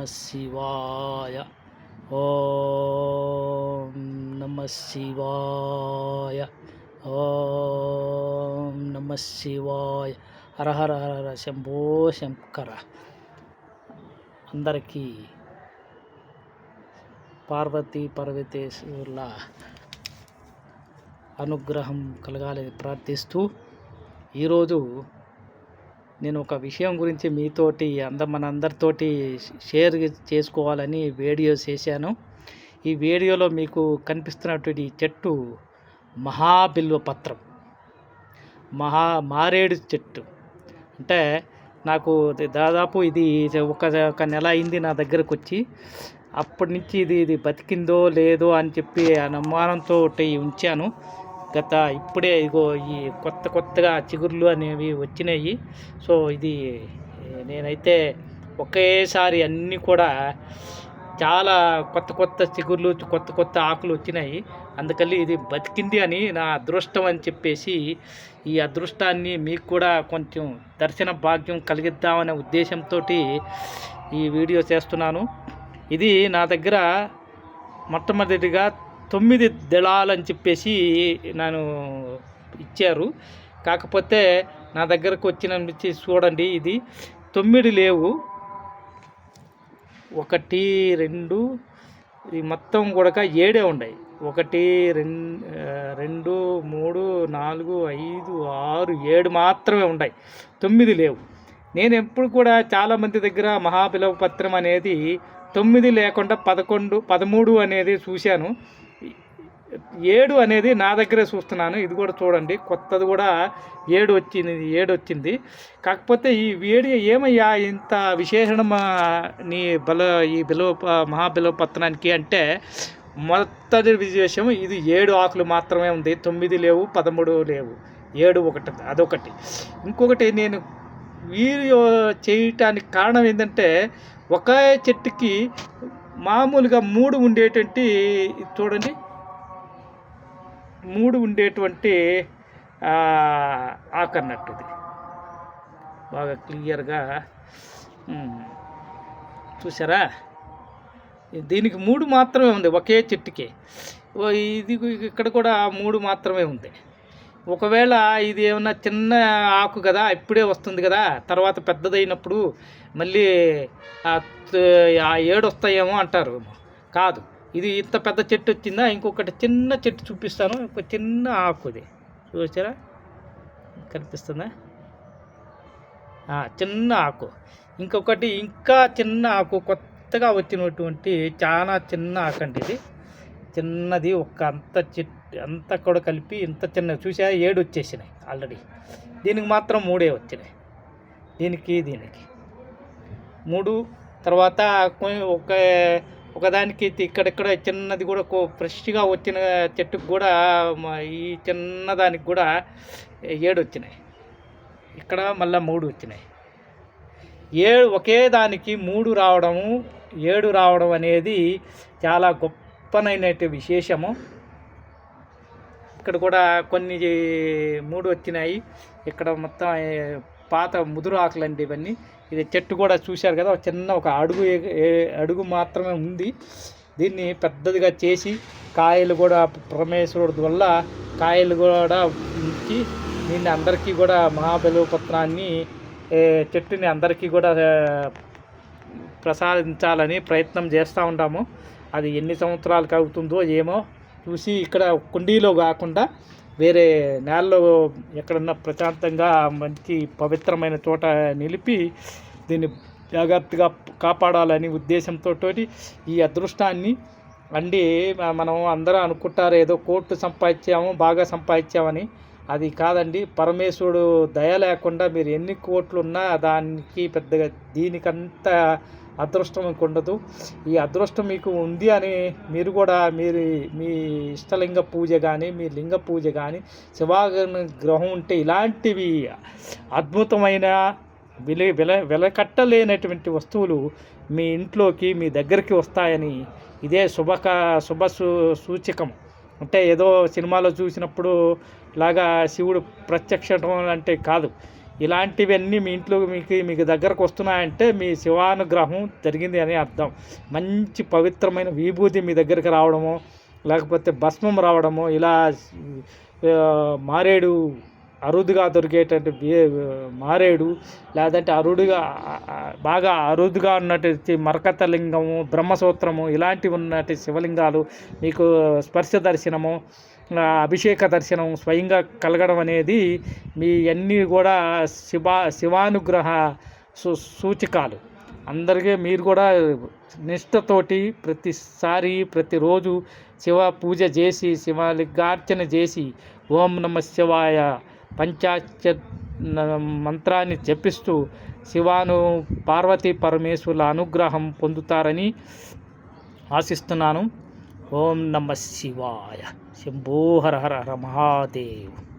నమ శివాయ. ఓం నమ శివాయ. ఓం నమ శివాయ. హరహర హర. శంభో శంకర. అందరికీ పార్వతీ పర్వతేశ్వరుల అనుగ్రహం కలగాలని ప్రార్థిస్తూ ఈరోజు నేను ఒక విషయం గురించి మీతోటి అంద మనందరితోటి షేర్ చేసుకోవాలని వీడియో చేశాను. ఈ వీడియోలో మీకు కనిపిస్తున్నటువంటి చెట్టు మహాబిల్వ పత్రం. మహా మారేడు చెట్టు. అంటే నాకు దాదాపు ఇది ఒక ఒక నెల అయింది నా దగ్గరకు వచ్చి అప్పటి నుంచి ఇది ఇది బతికిందో లేదో అని చెప్పి అనుమానంతో ఉంచాను. గత ఇప్పుడే ఇగో ఈ కొత్త కొత్తగా చిగుర్లు అనేవి వచ్చినాయి. సో ఇది నేనైతే ఒకేసారి అన్నీ కూడా చాలా కొత్త కొత్త చిగుర్లు కొత్త కొత్త ఆకులు వచ్చినాయి. అందుకని ఇది బతికింది అని నా అదృష్టం అని చెప్పేసి ఈ అదృష్టాన్ని మీకు కూడా కొంచెం దర్శన భాగ్యం కలిగిద్దామనే ఉద్దేశంతో ఈ వీడియో చేస్తున్నాను. ఇది నా దగ్గర మొట్టమొదటిగా తొమ్మిది దళాలని చెప్పేసి నన్ను ఇచ్చారు. కాకపోతే నా దగ్గరకు వచ్చిన చూడండి ఇది తొమ్మిది లేవు. ఒకటి రెండు ఇది మొత్తం కూడా ఏడే ఉన్నాయి ఒకటి రెండు మూడు నాలుగు ఐదు ఆరు ఏడు మాత్రమే ఉన్నాయి తొమ్మిది లేవు. నేను ఎప్పుడు కూడా చాలామంది దగ్గర మహాబిలవ పత్రం అనేది తొమ్మిది లేకుండా పదకొండు పదమూడు అనేది చూశాను. ఏడు అనేది నా దగ్గరే చూస్తున్నాను. ఇది కూడా చూడండి. కొత్తది కూడా ఏడు వచ్చింది ఏడు వచ్చింది. కాకపోతే ఈ వేడి ఏమయ్యా ఇంత విశేషణ నీ బల ఈ బిలవ మహాబిలవ పత్రానికి అంటే మొదటి విశేషం ఇది ఏడు ఆకులు మాత్రమే ఉంది. తొమ్మిది లేవు పదమూడు లేవు. ఏడు ఒకటి అదొకటి. ఇంకొకటి నేను వీడియో చేయటానికి కారణం ఏంటంటే ఒకే చెట్టుకి మామూలుగా మూడు ఉండేటువంటి చూడండి. మూడు ఉండేటువంటి ఆకన్నట్టు ఇది బాగా క్లియర్గా చూసారా దీనికి మూడు మాత్రమే ఉంది ఒకే చెట్టుకి. ఇది ఇక్కడ కూడా మూడు మాత్రమే ఉంది. ఒకవేళ ఇది ఏమన్నా చిన్న ఆకు కదా ఇప్పుడే వస్తుంది కదా తర్వాత పెద్దదైనప్పుడు మళ్ళీ ఆ ఏడు వస్తాయేమో అంటారు. కాదు. ఇది ఇంత పెద్ద చెట్టు వచ్చిందా? ఇంకొకటి చిన్న చెట్టు చూపిస్తాను. ఒక చిన్న ఆకుది చూసారా? కనిపిస్తుందా? చిన్న ఆకు. ఇంకొకటి ఇంకా చిన్న ఆకు కొత్తగా వచ్చినటువంటి చాలా చిన్న ఆకు అండి ఇది. చిన్నది ఒక అంత చెట్టు అంత కూడా కలిపి ఇంత చిన్న చూసా ఏడు వచ్చేసినాయి ఆల్రెడీ. దీనికి మాత్రం మూడే వచ్చినాయి. దీనికి దీనికి. మూడు తర్వాత ఒక ఒకదానికి ఇక్కడెక్కడ చిన్నది కూడా ఫ్రెష్గా వచ్చిన చెట్టుకు కూడా ఈ చిన్నదానికి కూడా ఏడు వచ్చినాయి. ఇక్కడ మళ్ళీ మూడు వచ్చినాయి. ఏడు ఒకే దానికి మూడు రావడము ఏడు రావడం అనేది చాలా గొప్పనైన విశేషము. ఇక్కడ కూడా కొన్ని మూడు వచ్చినాయి. ఇక్కడ మొత్తం పాత ముదురు ఆకులు ఇవన్నీ. ఇది చెట్టు కూడా చూశారు కదా చిన్న ఒక అడుగు అడుగు మాత్రమే ఉంది. దీన్ని పెద్దదిగా చేసి కాయలు కూడా పరమేశ్వరుడు వల్ల కాయలు కూడా ఉంచి దీన్ని అందరికీ కూడా మహాబలిపత్రాన్ని చెట్టుని అందరికీ కూడా ప్రసాదించాలని ప్రయత్నం చేస్తూ ఉంటాము. అది ఎన్ని సంవత్సరాలకు అవుతుందో ఏమో చూసి ఇక్కడ కుండీలో కాకుండా వేరే నేలలో ఎక్కడన్నా ప్రశాంతంగా మంచి పవిత్రమైన చోట నిలిపి దీన్ని జాగ్రత్తగా కాపాడాలని ఉద్దేశంతో ఈ అదృష్టాన్ని అండి మనం అందరూ అనుకుంటారు ఏదో కోర్టు సంపాదించాము బాగా సంపాదించామని. అది కాదండి పరమేశ్వరుడు దయ లేకుండా మీరు ఎన్ని కోట్లు ఉన్నా దానికి పెద్దగా దీనికంత అదృష్టం మీకు ఉండదు. ఈ అదృష్టం మీకు ఉంది అని మీరు కూడా మీరు మీ ఇష్టలింగ పూజ కానీ మీ లింగ పూజ కానీ శివాగణ గ్రహం ఉంటే ఇలాంటివి అద్భుతమైన విల విల వెలకట్టలేనటువంటి వస్తువులు మీ ఇంట్లోకి మీ దగ్గరికి వస్తాయని ఇదే శుభక శుభ సూచకం. అంటే ఏదో సినిమాలో చూసినప్పుడు లాగా శివుడు ప్రత్యక్షం అంటే కాదు. ఇలాంటివన్నీ మీ ఇంట్లో మీకు మీకు దగ్గరకు వస్తున్నాయంటే మీ శివానుగ్రహం జరిగింది అని అర్థం. మంచి పవిత్రమైన విభూతి మీ దగ్గరికి రావడము లేకపోతే భస్మం రావడము ఇలా మారేడు అరుదుగా దొరికేటట్టు మారేడు లేదంటే అరుడుగా బాగా అరుదుగా ఉన్నటువంటి మరకత లింగము బ్రహ్మసూత్రము ఇలాంటివి ఉన్నటువంటి శివలింగాలు మీకు స్పర్శ దర్శనము అభిషేక దర్శనం స్వయంగా కలగడం అనేది మీ అన్నీ కూడా శివ శివానుగ్రహ సూ సూచికాలు. అందరికీ మీరు కూడా నిష్ఠతోటి ప్రతిసారి ప్రతిరోజు శివ పూజ చేసి శివలింగార్చన చేసి ఓం నమ శివాయ పంచాక్ష మంత్రాన్ని జపిస్తూ శివాను పార్వతీ పరమేశ్వరుల అనుగ్రహం పొందుతారని ఆశిస్తున్నాను. ఓం నమ శివాయ. శంభో హర హర హర మహాదేవ్.